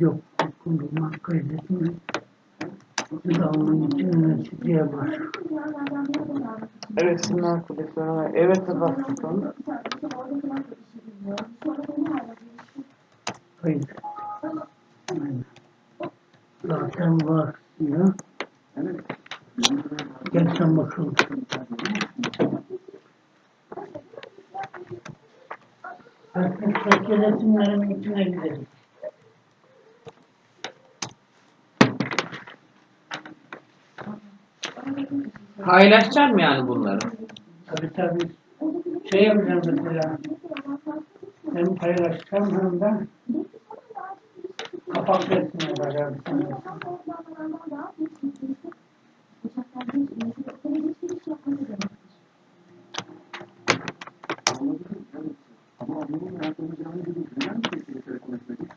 Yok. Kurulma kaydetmek. Devamın için üniversiteye başvur. Resimler kulüplerine. Evet basın. Kayıt. Aynen. Zaten var diyor. Gel sen bakalım. Kendi resimlerimin içine gidelim. Paylaşacağım yani bunları. Tabii tabii. Şey yapacağım mesela. Hem paylaşacağım hem de kapak resmi yapacağım. bizim hayatımızda hangi bir güven içerisinde konuşmadık.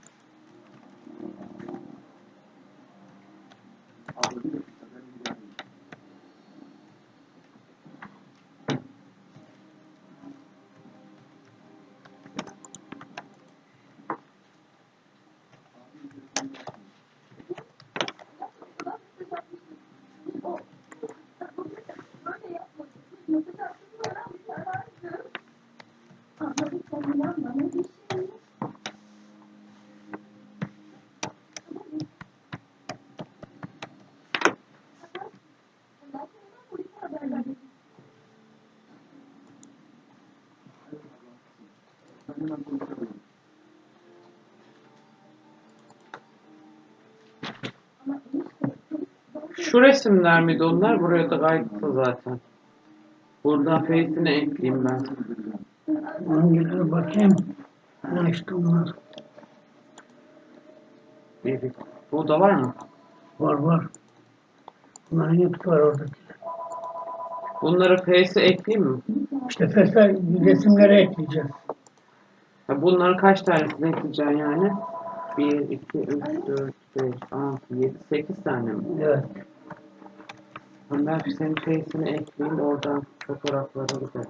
Şu resimler miydi onlar? Buraya da kayıtlı zaten. Buradan face'ini ekleyeyim ben. Hangileri bakayım? Ha işte onlar. Bir- Bu da var mı? Var var. Bunların hepsi var orada. Bunları face'e ekleyeyim mi? İşte fesler resimlere ekleyeceğiz. Bunların kaç tanesini ekleyeceksin yani? 1, 2, 3, 4, 5, 6, 7, 8 tane mi? Evet. Ben senin face'ini ekleyeyim oradan fotoğraflara gidelim.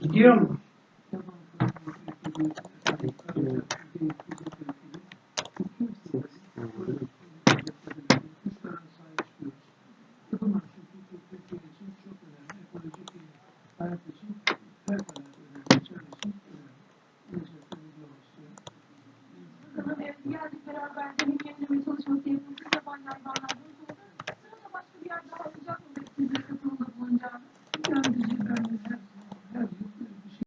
Gidiyor mu? hayat için her hayat önemli, can için önemli. Bakalım evet, diğer beraber demin yenilemeye çalışması yapıldığı zaman hayvanlar